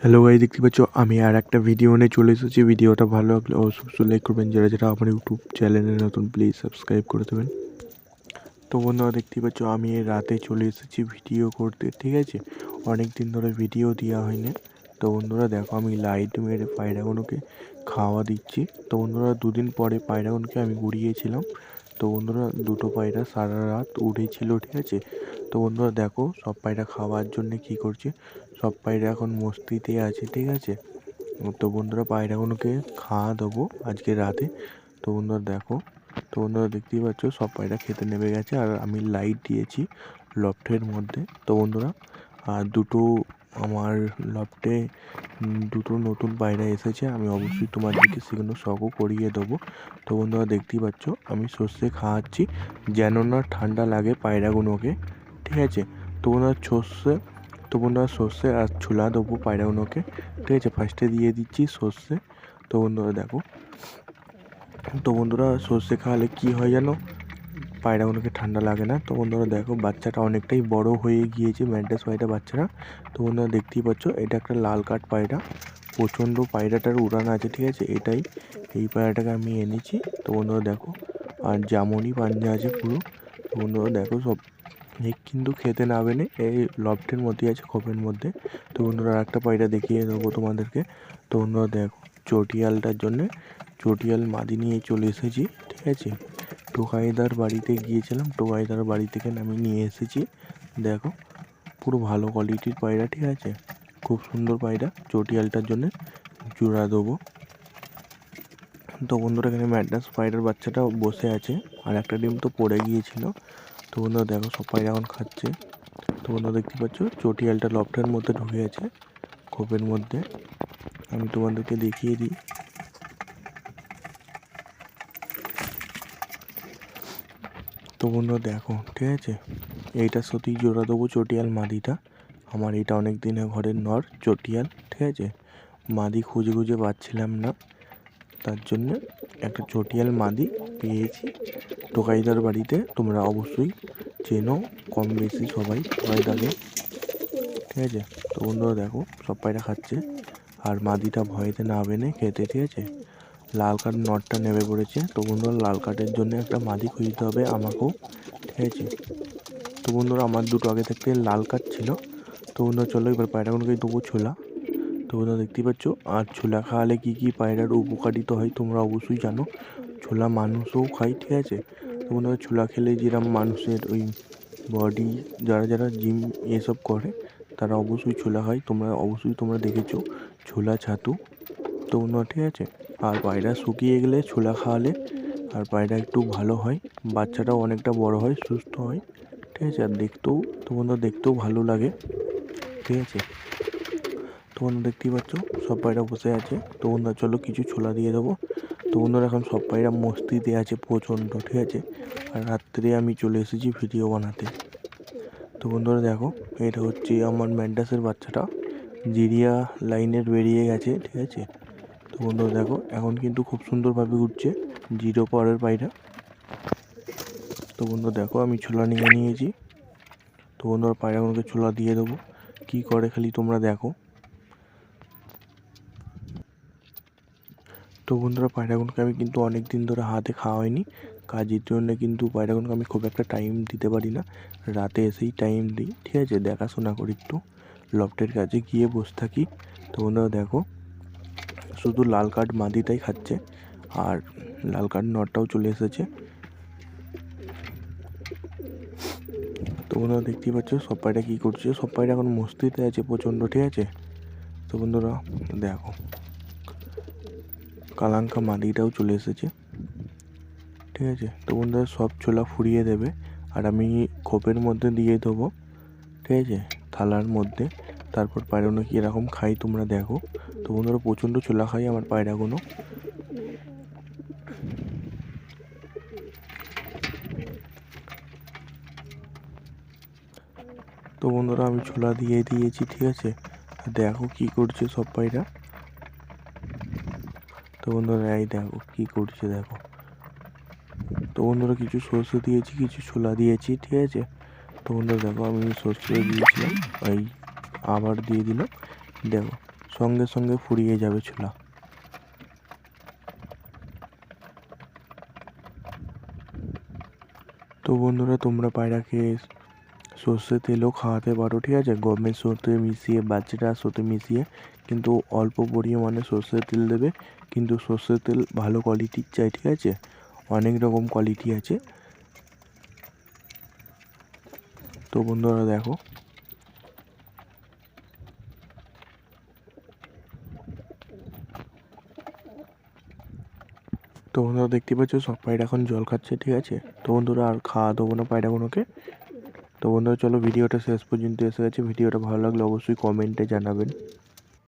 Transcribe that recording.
Hello guy দেখতে পাচ্ছ? আমি আর একটা ভিডিও নিয়ে চলে এসেছি। ভিডিওটা ভালো লাগলে অবশ্যই লাইক করবেন। যারা যারা আমার ইউটিউব চ্যানেলে নতুন প্লিজ সাবস্ক্রাইব করে দেবেন। তো বন্ধুরা, দেখতে পাচ্ছ, আমি রাতে চলে এসেছি ভিডিও করতে, ঠিক আছে? অনেক দিন ধরে ভিডিও দেওয়া হয়নি। তো বন্ধুরা, দেখো, আমি লাইট মেরে পায়রাগুলোকে খাওয়া দিচ্ছি। তো বন্ধুরা, দুদিন পরে পায়রাগুলোকে আমি গুড়িয়েছিলাম। তো বন্ধুরা, দুটো পায়রা সারা রাত উড়েছিল, ঠিক আছে? তো বন্ধুরা দেখো সব পায়রা খাওয়ার জন্য কি করছে? সব পায়রা এখন মস্তিতে আছে, ঠিক আছে? তো বন্ধুরা পায়রাগুলোকে খাওয়া দেবো আজকে রাতে। তো বন্ধুরা দেখো, তো বন্ধুরা দেখতেই পাচ্ছ সব পায়রা খেতে নেমে গেছে আর আমি লাইট দিয়েছি লফটের মধ্যে। তো বন্ধুরা, আর দুটো আমার লফটে দুটো নতুন পায়রা এসেছে, আমি অবশ্যই তোমাদেরকে সেগুলো শখও করিয়ে দেবো। তো বন্ধুরা দেখতেই পাচ্ছ, আমি সর্ষে খাওয়াচ্ছি, যেন না ঠান্ডা লাগে পায়রাগুলোকে ঠিক আছে? তো বন্ধুরা সর্ষে তো বন্ধুরা সর্ষে আর ছোলা দেবো পায়রাগুলোকে। ঠিক আছে? ফার্স্টে দিয়ে দিচ্ছি সর্ষে। তো বন্ধুরা দেখো, তো বন্ধুরা সর্ষে খাওয়ালে কী হয় জানো? পায়রাগুলোকে ঠান্ডা লাগে না। তো বন্ধুরা দেখো, বাচ্চাটা অনেকটাই বড় হয়ে গিয়েছে ম্যান্টাস পায়রা বাচ্চারা তো বন্ধুরা দেখতেই পাচ্ছ, এটা একটা লাল কাঠ পায়রা। প্রচণ্ড পায়রাটার উড়ান আছে, ঠিক আছে? এটাই, এই পায়রাটাকে আমি এনেছি। তো বন্ধুরা দেখো, আর জামনি পাঞ্জা আছে পুরো। তো বন্ধুরা দেখো সব কিন্তু খেতে নাবে না এই লফটের মধ্যেই আছে, খোপের মধ্যে। তো বন্ধুরা একটা পায়রা দেখিয়ে দেবো তোমাদেরকে। তো বন্ধুরা, দেখো, চটিয়ালটার জন্যে, চটিয়াল মাদি নিয়ে চলে এসেছি, ঠিক আছে? টোকাইদার বাড়িতে গিয়েছিলাম, টোকাইদার বাড়ি থেকে আমি নিয়ে এসেছি। দেখো, পুরো ভালো কোয়ালিটির পায়রা ঠিক আছে? খুব সুন্দর পায়রা চটিয়ালটার জন্যে জোড়া দেবো। তো বন্ধুরা, এখানে ম্যাডাস পায়রার বাচ্চাটা বসে আছে, আর একটা ডিম তো পড়ে গিয়েছিল। তো বন্ধুরা দেখো সবাই এখন খাচ্ছে। তো বন্ধুরা দেখতে পাচ্ছ চটিয়ালটা লফটের মধ্যে ঢুকে আছে খোপের মধ্যে। আমি তোমাদেরকে দেখিয়ে দিই। তো বন্ধুরা দেখো, ঠিক আছে? এইটার সাথেই জোড়া দেবো চটিয়াল মাদিটা। আমার এটা অনেক দিনের ঘরের নর চটিয়াল ঠিক আছে? মাদি খুঁজে খুঁজে পাচ্ছিলাম না। তার জন্য একটা চটিয়াল মাদি পেয়েছি। টোকাইদার বাড়িতে তোমরা অবশ্যই চেনো কম বেশি সবাই টোকাইদাকে। ঠিক আছে? তো বন্ধুরা দেখো, সব পায়রা খাচ্ছে। আর মাদিটা ভয়েতে না খেতে, ঠিক আছে? লাল কাঠ নটটা নেমে পড়েছে তো বন্ধুরা লাল কাঠের জন্য একটা মাদি খুঁজতে হবে আমাকেও। ঠিক আছে? তো বন্ধুরা আমার দুটো আগে থেকে লাল কাঠ ছিল। তো বন্ধুরা চলো এবার পায়রাগুলোকে দেবো ছোলা। তো দেখতে পাচ্ছ, আর ছোলা খাওয়ালে কী কী পায়রার উপকারিত হয় তোমরা অবশ্যই জানো। ছোলা মানুষও খায়, ঠিক আছে? তো বন্ধুরা, ছোলা খেলে যেরকম মানুষের ওই বডি যারা যারা জিম এসব করে, তারা অবশ্যই ছোলা খায়। তোমরা অবশ্যই তোমরা দেখেছ, ছোলা ছাতু। তোমরা ঠিক আছে? আর পায়রা শুকিয়ে গেলে ছোলা খাওয়ালে, আর পায়রা একটু ভালো হয়। বাচ্চাটাও অনেকটা বড় হয়, সুস্থ হয়, ঠিক আছে? আর দেখতেও, তো বন্ধুরা, দেখতেও ভালো লাগে, ঠিক আছে? তো বন্ধুরা দেখতেই পাচ্ছ, সব পায়রা বসে আছে। তো বন্ধুরা, চলো কিছু ছোলা দিয়ে দেবো। তো বন্ধুরা, এখন সব পায়রা মস্তিতে আছে প্রচণ্ড, ঠিক আছে? আর রাত্রে আমি চলে এসেছি ভিডিও বানাতে। তো বন্ধুরা, দেখো, এটা হচ্ছে আমার ম্যান্ডাসের বাচ্চাটা। জিরিয়া লাইনের বেরিয়ে গেছে, ঠিক আছে? তো বন্ধুরা, দেখো, এখন কিন্তু খুব সুন্দরভাবে উঠছে জিরো পাওয়ারের পায়রা তো বন্ধুরা, দেখো, আমি ছোলা নিয়ে নিয়েছি। তো বন্ধুরা পায়রাগুলোকে ছোলা দিয়ে দেবো। কী করে খালি তোমরা দেখো। তো বন্ধুরা পায়রাগুলোকে আমি কিন্তু অনেক দিন ধরে হাতে খাওয়া হয়নি কাজের জন্য কিন্তু পায়রাগুলোকে আমি খুব একটা টাইম দিতে পারি না। রাতে এসেই টাইম দিই, ঠিক আছে? দেখাশোনা করি একটু। লফটের কাছে গিয়ে বসে থাকি। তো বন্ধুরা দেখো, শুধু লাল কাঠ মাদিটাই খাচ্ছে। আর লাল কাঠ নটটাও চলে এসেছে। তো বন্ধুরা দেখতেই পাচ্ছ, সব পায়রা কী করছে? সব পায়রা এখন মস্তিতে আছে প্রচণ্ড, ঠিক আছে? তো বন্ধুরা দেখো। কালাঙ্কা মাদিটাও চলে এসেছে। ঠিক আছে? তো বন্ধুরা, সব ছোলা ফুরিয়ে দেবে। আর আমি খোপের মধ্যে দিয়ে দেবো। ঠিক আছে? থালার মধ্যে। তারপর পায়রাগুলো কীরকম খাই তোমরা দেখো। তো বন্ধুরা, প্রচণ্ড ছোলা খাই আমার পায়রাগুলো। তো বন্ধুরা, আমি ছোলা দিয়ে দিয়েছি, ঠিক আছে? দেখো কী করছে সব পায়রা। তো বন্ধুরা, এই দেখো কী করছে দেখো। তো বন্ধুরা, কিছু সর্ষে দিয়েছি, কিছু ছোলা দিয়েছি, ঠিক আছে? তো বন্ধুরা, দেখো আমি সর্ষে দিয়েছিলাম, এই আবার দিয়ে দিলাম দেখো, সঙ্গে সঙ্গে ফুরিয়ে যাবে ছোলা। তো বন্ধুরা, তোমরা পায়রা পায়রাকে সর্ষের তেলও খাওয়াতে পারো। ঠিক আছে? গমের সাথে মিশিয়ে বাচ্চাটার সাথে মিশিয়ে কিন্তু অল্প পরিমাণে সর্ষের তেল দেবে। কিন্তু সর্ষের তেল ভালো কোয়ালিটির চাই, ঠিক আছে? অনেক রকম কোয়ালিটি আছে। তো বন্ধুরা দেখো। তো বন্ধুরা দেখতে পাচ্ছ, সব পায়রা এখন জল খাচ্ছে, ঠিক আছে? তো বন্ধুরা আর খাওয়া দেবো না পায়রাগুলোকে। তো বন্ধুরা চলো ভিডিওটা শেষ পর্যন্ত এসে গেছে। ভিডিওটা ভালো লাগলে অবশ্যই কমেন্টে জানাবেন।